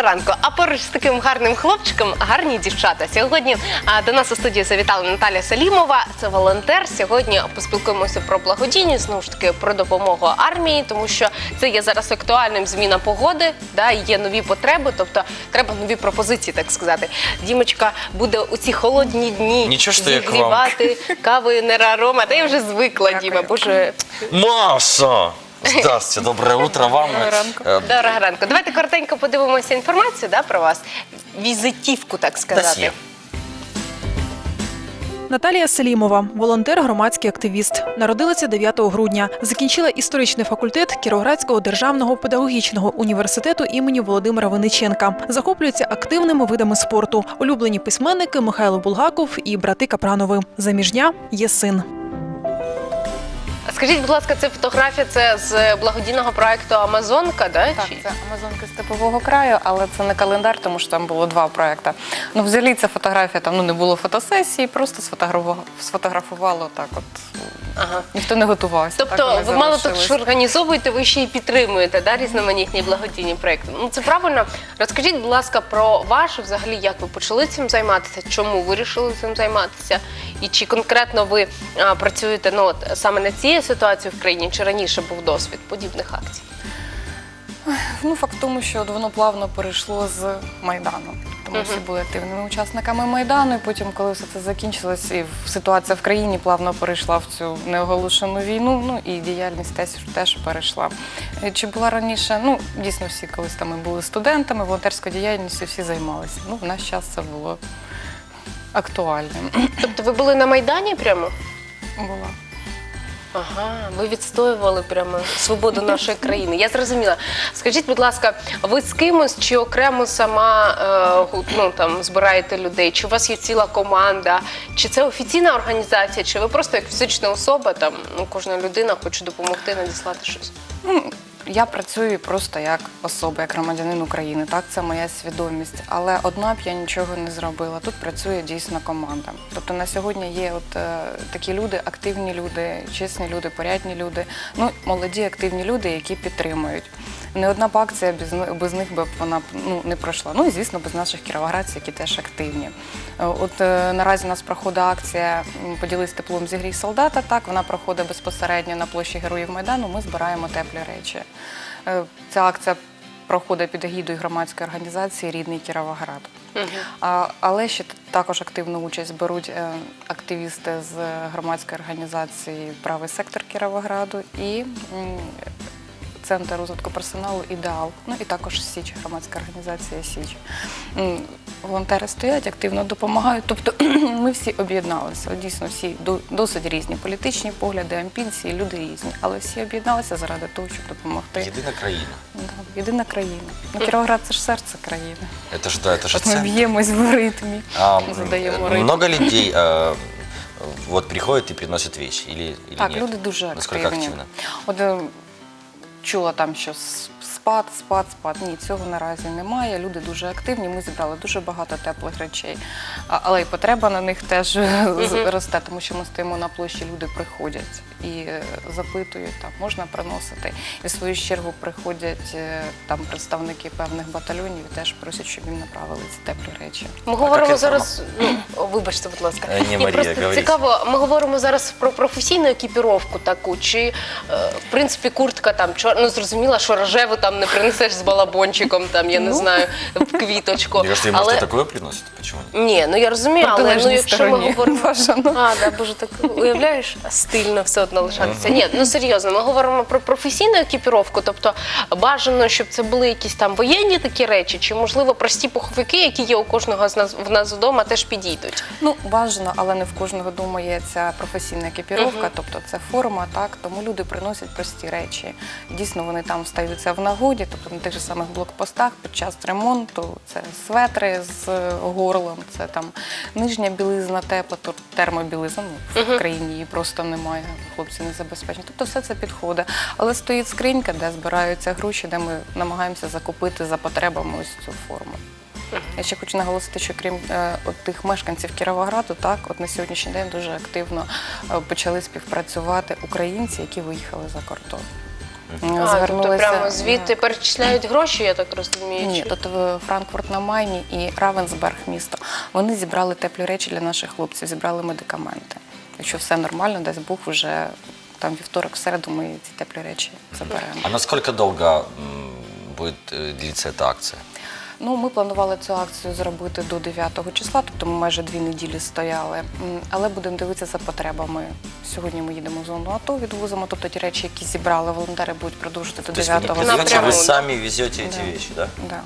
Доброго ранку. А поруч з таким гарним хлопчиком гарні дівчата. Сьогодні а, до нас у студії завітала Наталя Салімова. Це волонтер. Сьогодні поспілкуємося про благодійність, знову ж таки про допомогу армії, тому що це є зараз актуальним зміна погоди. Да, і є нові потреби, тобто треба нові пропозиції, так сказати. Дімочка буде у ці холодні дні Нічого ж ти, як вам. зігрівати кавою нерарома. Та я вже звикла, Діма. Боже, Маша! Здравствуйте, доброе утро вам. Э, Доброго ранку. Давайте коротенько подивимося інформацію да, про вас. Візитівку, так сказати. Досьє. Наталія Селімова, волонтер, громадський активіст. Народилася 9 грудня. Закінчила історичний факультет Кіровоградського державного педагогічного університету імені Володимира Винниченка. Захоплюється активними видами спорту. Улюблені письменники Михайло Булгаков і брати Капранови. Заміжня є син. Скажіть, будь ласка, це фотографія це з благодійного проекту Амазонка, да? Так, Чи- це Амазонки степового краю, але це не календар, тому що там було два проекти. Ну, взагалі, ця фотографія там ну не було фотосесії, просто сфотографувало, сфотографувало так. От Ага. ніхто не готувався. так Тобто вони ви мало того, залишились. що організовуєте, ви ще й підтримуєте да, різноманітні благодійні проекти. Ну це правильно. Розкажіть, будь ласка, про ваше взагалі, як ви почали цим займатися, чому вирішили цим займатися, і чи конкретно ви а, працюєте ну, от, саме на цій ситуації в країні, чи раніше був досвід подібних акцій? Ну, факт в тому, що воно плавно перейшло з Майдану. Тому всі були активними учасниками Майдану. І потім, коли все це закінчилось, і ситуація в країні плавно перейшла в цю неоголошену війну. Ну і діяльність теж, теж перейшла. Е, Чи була раніше? Ну, дійсно, всі колись там були студентами, волонтерською діяльністю всі займалися. Ну, в наш час це було актуальним. Тобто ви були на Майдані прямо? Була. Ага, ви відстоювали прямо свободу нашої країни. Я зрозуміла. Скажіть, будь ласка, ви з кимось чи окремо сама е, ну, там, збираєте людей? Чи у вас є ціла команда? Чи це офіційна організація? Чи ви просто як фізична особа, там ну, кожна людина хоче допомогти надіслати щось? Ну, я працюю просто як особа, як громадянин України. Так, це моя свідомість. Але одна б я нічого не зробила. Тут працює дійсно команда. Тобто на сьогодні є от е, такі люди, активні люди, чесні люди, порядні люди. Ну, молоді, активні люди, які підтримують. Не одна б акція без, без них би вона б, ну, не пройшла. Ну і звісно, без наших кіровоградців, які теж активні. Е, От е, наразі у нас проходить акція Поділись теплом зігрій солдата. Так, вона проходить безпосередньо на площі Героїв Майдану. Ми збираємо теплі речі. Е, Ця акція проходить під егідою громадської організації Рідний Кіровоград. А, але ще також активну участь беруть е, активісти з громадської організації Правий сектор Кіровограду і м, Центр розвитку персоналу Ідеал. Ну і також Січ, громадська організація Січ. М, Волонтери стоять, активно допомагають. Тобто ми всі об'єдналися. От Дійсно, всі до- досить різні політичні погляди, амбіції, люди різні, але всі об'єдналися заради того, щоб допомогти. Єдина країна. Да, єдина країна. Ну, Кіровоград це ж серце країни. Это ж, да, это же От ми центр. б'ємось в ритмі, А, задаємо м, ритм. много людей э, вот приходят и приносят вещи или, или Так, нет? люди дуже Насколько активні. активно? От е, чула там, що с- спад, спад, спад. Ні, цього наразі немає. Люди дуже активні. Ми зібрали дуже багато теплих речей. Але й потреба на них теж росте, тому що ми стоїмо на площі, люди приходять і е, запитують, там можна приносити. І в свою чергу приходять е, там представники певних батальйонів і теж просять, щоб їм направили ці теплі речі. Ми говоримо зараз. Ну, о, вибачте, будь ласка. Е, ні, Марія, просто цікаво. Ми говоримо зараз про професійну екіпіровку таку, чи в принципі куртка там чор... ну зрозуміла, що рожеву там не принесеш з балабончиком, там я не Ну. знаю, в квіточку. Мне кажется, Але может и такое приносит. Почему нет? ні, ну я розумію, але ну Протилежній якщо ми стороні говоримо. бажано. А, да, боже, так уявляєш, стильно все одно лишатися. Ні, ну серйозно, ми говоримо про професійну екіпіровку, тобто бажано, щоб це були якісь там воєнні такі речі, чи можливо прості пуховики, які є у кожного з нас в нас вдома, теж підійдуть. Ну, бажано, але не в кожного дома є ця професійна екіпіровка, тобто це форма, так тому люди приносять прості речі. Дійсно вони там стаються в нагоді, тобто на тих же самих блокпостах під час ремонту це светри з горлом, це там нижня білизна тепла, термобілизна. Ну, в країні її просто немає, хлопці не забезпечені. Тобто все це підходить. Але стоїть скринька, де збираються гроші, де ми намагаємося закупити за потребами ось цю форму. Я ще хочу наголосити, що крім е, от тих мешканців Кіровограду, так от на сьогоднішній день дуже активно е, почали співпрацювати українці, які виїхали за кордон. А, тобто прямо звідти перечисляють гроші, я так розумію. Ні, чи- тут в Франкфурт на Майні і Равенсберг місто. Вони зібрали теплі речі для наших хлопців, зібрали медикаменти. Якщо все нормально, дасть Бог, вже там вівторок, в середу ми ці теплі речі заберемо. А насколько долго м, будет э, длиться эта акция? Ну, ми планували цю акцію зробити до 9 числа, тобто ми майже дві неділі стояли. М, Але будемо дивитися за потребами. Сьогодні ми їдемо в зону АТО, відвозимо. Тобто ті речі, які зібрали волонтери, будуть продовжити до То есть вы 9 не Напрямую, везете, вы да. сами везете эти Да. вещи, да? Да.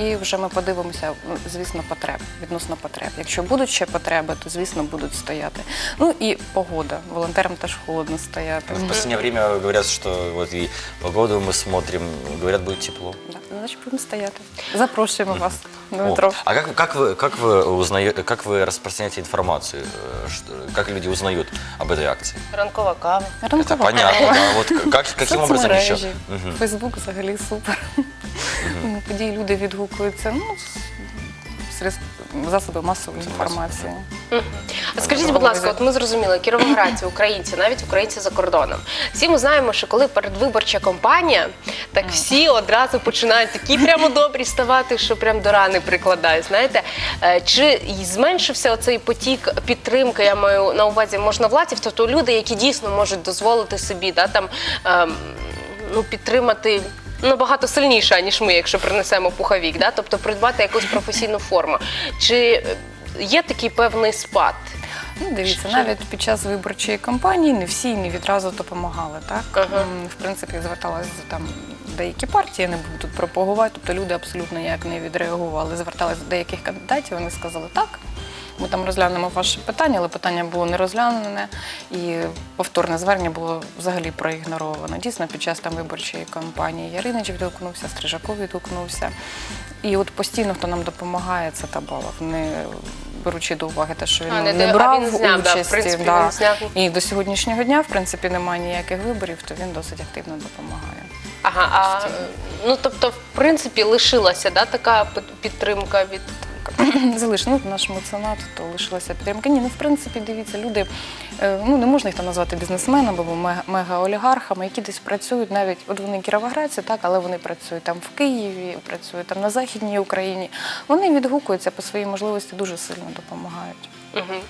І вже ми подивимося, ну, звісно, потреб, відносно потреб. Якщо будуть ще потреби, то звісно будуть стояти. Ну і погода. Волонтерам теж холодно стояти. В последнее время говорят, что вот и погоду мы смотрим, говорят, будет тепло. Да, значить, будемо стояти. Запрошуємо вас, О, Дмитро. а как, как, вы, как, вы узнаете, как вы распространяете информацию? э, что- как люди узнают об этой акции? Ранкова кава. Это Ранкова понятно, кава. да. Вот как, каким образом еще? Соцмережі. Фейсбук взагалі супер. Ну, Події люди відгукуються. Ну, з средств- засоби масової інформації. А Скажіть, будь ласка, от ми зрозуміли, кіровоградці, українці, навіть українці за кордоном. Всі ми знаємо, що коли передвиборча кампанія, так всі одразу починають такі прямо добрі ставати, що прям до рани прикладають. Знаєте, Е, чи зменшився оцей потік підтримки? Я маю на увазі можновладців, тобто люди, які дійсно можуть дозволити собі да, там, ем, ну, підтримати. Набагато сильніше, ніж ми, якщо принесемо пуховік, да? тобто придбати якусь професійну форму. Чи е, є такий певний спад? Ну, дивіться, навіть під час виборчої кампанії не всі не відразу допомагали. Так? Ага. В принципі, зверталися там деякі партії, я не буду тут пропагувати, тобто люди абсолютно ніяк не відреагували. Зверталися до деяких кандидатів, вони сказали так. Ми там розглянемо ваше питання, але питання було не розглянене, і повторне звернення було взагалі проігноровано. Дійсно, під час там виборчої кампанії Яринич відгукнувся, Стрижаков відгукнувся. І от постійно, хто нам допомагає, це Табалов. Не беручи до уваги те, що він А, не не, брав він зняв, да, в принципі, да. він зняв. І до сьогоднішнього дня, в принципі, немає ніяких виборів, то він досить активно допомагає. Ага, а ну тобто, в принципі, лишилася да, така підтримка від Залишили ну, нашому меценат, то лишилася підтримка. Ні, ну в принципі, дивіться, люди е, ну не можна їх там назвати бізнесменами або мега- мегаолігархами, які десь працюють навіть, от вони кіровоградці, так, але вони працюють там в Києві, працюють там на Західній Україні. Вони відгукуються по своїй можливості, дуже сильно допомагають.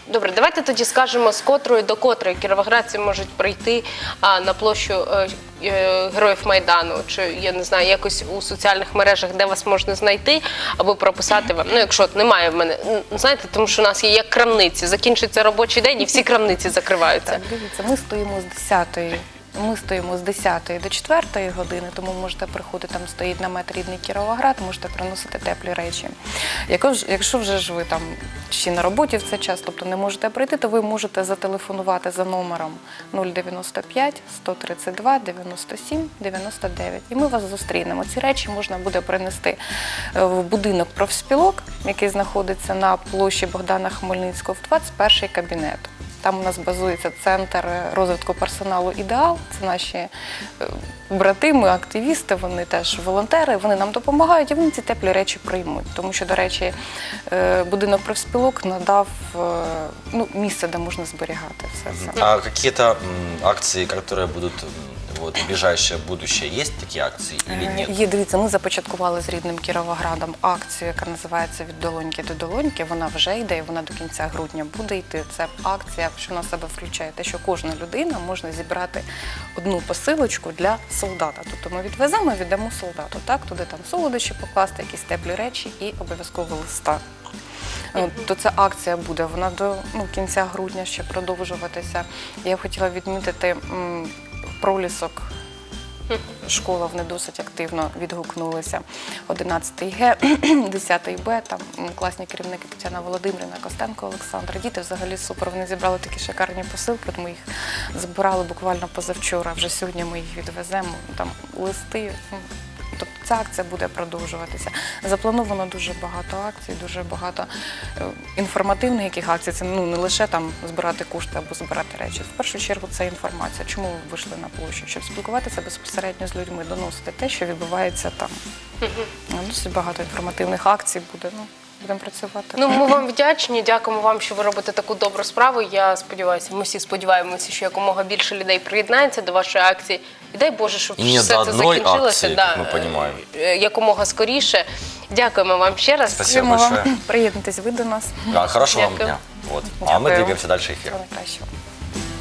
Добре, давайте тоді скажемо, з котрої до котрої кіровоградці можуть прийти на площу е, е, Героїв Майдану, чи я не знаю, якось у соціальних мережах, де вас можна знайти, або прописати вам. Ну, якщо немає в мене, ну, знаєте, тому що у нас є як крамниці, закінчиться робочий день і всі крамниці закриваються. Так, дивіться, ми стоїмо з 10 ми стоїмо з 10 до 4 години, тому можете приходити, там стоїть намет рідний Кіровоград, можете приносити теплі речі. Якщо, вже ж ви там ще на роботі в цей час, тобто не можете прийти, то ви можете зателефонувати за номером 095 132 97 99. І ми вас зустрінемо. Ці речі можна буде принести е, в будинок профспілок, який знаходиться на площі Богдана Хмельницького, в 21 кабінет. Там у нас базується центр розвитку персоналу ідеал. Це наші е, брати, ми активісти, вони теж волонтери, вони нам допомагають і вони ці теплі речі приймуть. Тому що, до речі, е, будинок профспілок надав е, ну, місце, де можна зберігати все це. А які-то м, будуть. которые будут м, вот, ближайшее будущее, есть такие акции или Е, нет? Є, дивіться, ми започаткували з рідним Кіровоградом акцію, яка називається Від долоньки до долоньки. Вона вже йде, і вона до кінця грудня буде йти. Це акція, що на себе включає те, що кожна людина може зібрати одну посилочку для солдата. Тобто ми відвеземо, віддамо солдату. Так, туди там солодощі покласти, якісь теплі речі і обов'язково листа. Е, То ця акція буде, вона до ну, кінця грудня ще продовжуватися. Я б хотіла відмітити пролісок школа вони досить активно відгукнулися. 11 Г, 10 Б, там класні керівники Тетяна Володимирівна, Костенко Олександр. Діти взагалі супер. Вони зібрали такі шикарні посилки. Ми їх збирали буквально позавчора. Вже сьогодні ми їх відвеземо. Там листи. Ця акція буде продовжуватися. Заплановано дуже багато акцій, дуже багато е, інформативних яких акцій. Це ну не лише там збирати кошти або збирати речі. В першу чергу це інформація. Чому ви вийшли на площу? Щоб спілкуватися безпосередньо з людьми, доносити те, що відбувається там. Досить багато інформативних акцій буде. Ну будемо працювати. Ну, ми вам вдячні. Дякуємо вам, що ви робите таку добру справу. Я сподіваюся, ми всі сподіваємося, що якомога більше людей приєднається до вашої акції. І дай Боже, щоб І не все до це одної закінчилося акції, як ми понімаємо. е, якомога скоріше. Дякуємо вам ще раз. Спасибо Дякуємо большое. вам. Приєднуйтесь ви до нас. Да, хорошего вам Дякую. дня. Вот. А мы Дякую. двигаемся дальше эфир. Всього найкращого.